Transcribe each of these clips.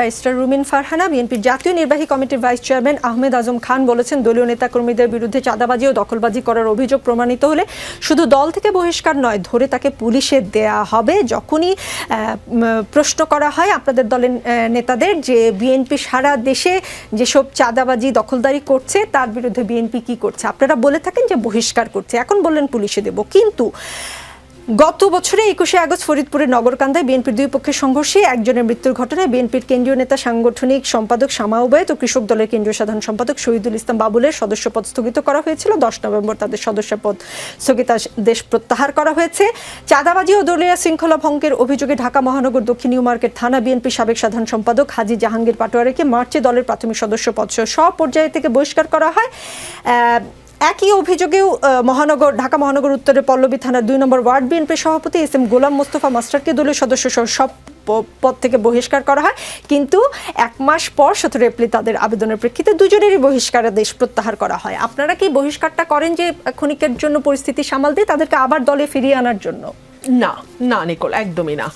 Barrister রুমিন ফারহানা, বিএনপির জাতীয় নির্বাহী কমিটির ভাইস চেয়ারম্যান আহমেদ আজম খান বলেছেন, দলীয় নেতাকর্মীদের বিরুদ্ধে চাঁদাবাজি ও দখলবাজি করার অভিযোগ প্রমাণিত হলে শুধু দল থেকে বহিষ্কার নয়, ধরে তাকে পুলিশে দেয়া হবে। যখনই প্রশ্ন করা হয় আপনাদের দলের নেতাদের যে বিএনপি সারা দেশে যেসব চাঁদাবাজি, দখলদারি করছে, তার বিরুদ্ধে বিএনপি কি করছে? আপনারা বলে থাকেন যে বহিষ্কার করছে। এখন বললেন পুলিশে দেব। কিন্তু গত বছরে একুশে আগস্ট ফরিদপুরের নগরকান্দায় বিএনপির দুই পক্ষের সংঘর্ষে একজনের মৃত্যুর ঘটনায় বিএনপির কেন্দ্রীয় নেতা, সাংগঠনিক সম্পাদক শামা উবায়ত ও কৃষক দলের কেন্দ্রীয় সাধারণ সম্পাদক শহীদুল ইসলাম বাবুলের সদস্যপদ স্থগিত করা হয়েছিল। দশ নভেম্বর তাদের সদস্যপদ স্থগিতাদেশ প্রত্যাহার করা হয়েছে। চাঁদাবাজি ও দলীয় শৃঙ্খলা ভঙ্গের অভিযোগে ঢাকা মহানগর দক্ষিণ নিউ মার্কেট থানা বিএনপি সাবেক সাধারণ সম্পাদক হাজি জাহাঙ্গীর পাটোয়ারিকে মার্চে দলের প্রাথমিক সদস্য পদ সহ সব পর্যায়ে থেকে বহিষ্কার করা হয়। একই অভিযোগেও মহানগর, ঢাকা মহানগর উত্তরের পল্লবী থানার দুই নম্বর ওয়ার্ড বিএনপির সভাপতি এস এম গোলাম মোস্তফা মাস্টারকে দলীয় সদস্য সহ সব পদ থেকে বহিষ্কার করা হয়। কিন্তু এক মাস পর সতেরো এপ্রিল তাদের আবেদনের প্রেক্ষিতে দুজনেরই বহিষ্কার দেশ প্রত্যাহার করা হয়। আপনারা কি বহিষ্কারটা করেন যে, ক্ষণিকের জন্য পরিস্থিতি সামাল দিয়ে তাদেরকে আবার দলে ফিরিয়ে আনার জন্য? না না, নিকোল, একদমই না।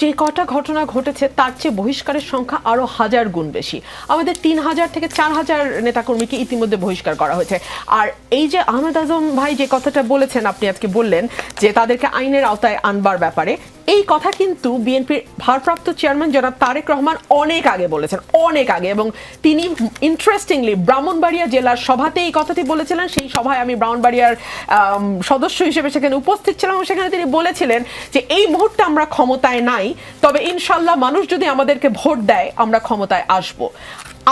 যে কটা ঘটনা ঘটেছে, তার চেয়ে বহিষ্কারের সংখ্যা আরও হাজার গুণ বেশি। আমাদের তিন হাজার থেকে চার হাজার নেতাকর্মীকে ইতিমধ্যে বহিষ্কার করা হয়েছে। আর এই যে আহমেদ আজম ভাই যে কথাটা বলেছেন, আপনি আজকে বললেন যে তাদেরকে আইনের আওতায় আনবার ব্যাপারে এই কথা কিন্তু বিএনপির ভারপ্রাপ্ত চেয়ারম্যান জনাব তারেক রহমান অনেক আগে বলেছেন, অনেক আগে এবং তিনি ইন্টারেস্টিংলি ব্রাহ্মণবাড়িয়া জেলার সভাতে এই কথাটি বলেছিলেন। সেই সভায় আমি ব্রাহ্মণবাড়িয়ার সদস্য হিসেবে সেখানে উপস্থিত ছিলাম এবং সেখানে তিনি বলেছিলেন যে এই মুহূর্তে আমরা ক্ষমতায় নাই, তবে ইনশাল্লাহ মানুষ যদি আমাদেরকে ভোট দেয়, আমরা ক্ষমতায় আসব।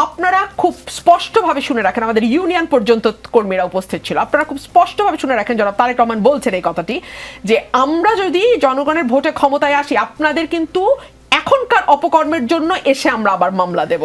আপনারা খুব স্পষ্টভাবে শুনে রাখেন, আমাদের ইউনিয়ন পর্যন্ত কর্মীরা উপস্থিত ছিল। আপনারা খুব স্পষ্টভাবে শুনে রাখেন, জনাব তারেক রহমান বলছেন এই কথাটি, যে আমরা যদি জনগণের ভোটে ক্ষমতায় আসি, আপনাদের কিন্তু এখনকার অপকর্মের জন্য এসে আমরা আবার মামলা দেব।